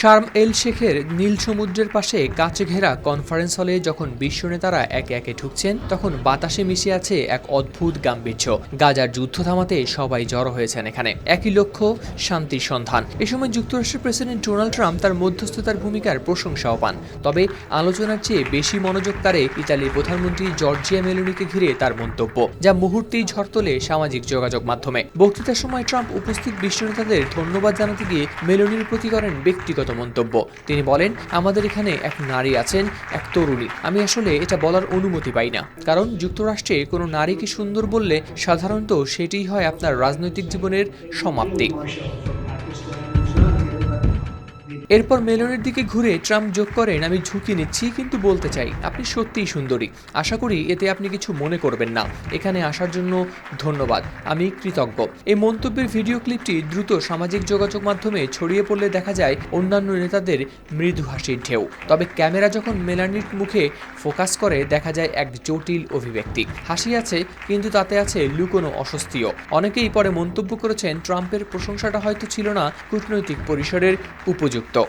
Sharm এল শেখের নীল সমুদ্রের পাশে কাছে ঘেরা কনফারেন্স হলে যখন বিশ্ব নেতারা একে একে ঢুকছেন, তখন বাতাসে মিশে আছে এক অদ্ভুত গাম্ভীর্য। গাজার যুদ্ধ থামাতে সবাই জড়ো হয়েছেন এখানে। একই লক্ষ্য, শান্তির সন্ধান। এ সময় যুক্তরাষ্ট্রের প্রেসিডেন্ট ডোনাল্ড ট্রাম্প তার মধ্যস্থতার ভূমিকার প্রশংসাও পান। তবে আলোচনার চেয়ে বেশি মনোযোগ কাড়ে ইতালির প্রধানমন্ত্রী জর্জিয়া মেলোনিকে ঘিরে তার মন্তব্য, যা মুহূর্তেই ঝড় তোলে সামাজিক যোগাযোগ মাধ্যমে। বক্তৃতার সময় ট্রাম্প উপস্থিত বিশ্ব নেতাদের ধন্যবাদ জানাতে গিয়ে মেলোনির প্রতি করেন ব্যক্তিগত মন্তব্য। তিনি বলেন, আমাদের এখানে এক নারী আছেন, এক তরুণী। আমি আসলে এটা বলার অনুমতি পাই না। কারণ যুক্তরাষ্ট্রে কোনো নারীকে সুন্দর বললে সাধারণত সেটিই হয় আপনার রাজনৈতিক জীবনের সমাপ্তি। এরপর মেলনের দিকে ঘুরে ট্রাম্প যোগ করেন, আমি ঝুঁকি নিচ্ছি, কিন্তু বলতে চাই, আপনি সত্যিই সুন্দরী। আশা করি এতে আপনি কিছু মনে করবেন না। এখানে আসার জন্য ধন্যবাদ। আমি কৃতজ্ঞ। এই মন্তব্যের ভিডিও ক্লিপটি দ্রুত সামাজিক যোগাযোগ মাধ্যমে ছড়িয়ে পড়লে দেখা যায়, অন্যান্য নেতাদের মৃদু হাসির ঢেউ। তবে ক্যামেরা যখন মেলানির মুখে ফোকাস করে, দেখা যায় এক জটিল অভিব্যক্তি। হাসি আছে, কিন্তু তাতে আছে লুকোনো অস্বস্তিও। অনেকেই পরে মন্তব্য করেছেন, ট্রাম্পের প্রশংসাটা হয়তো ছিল না, কূটনৈতিক পরিসরের উপযুক্ত। ト。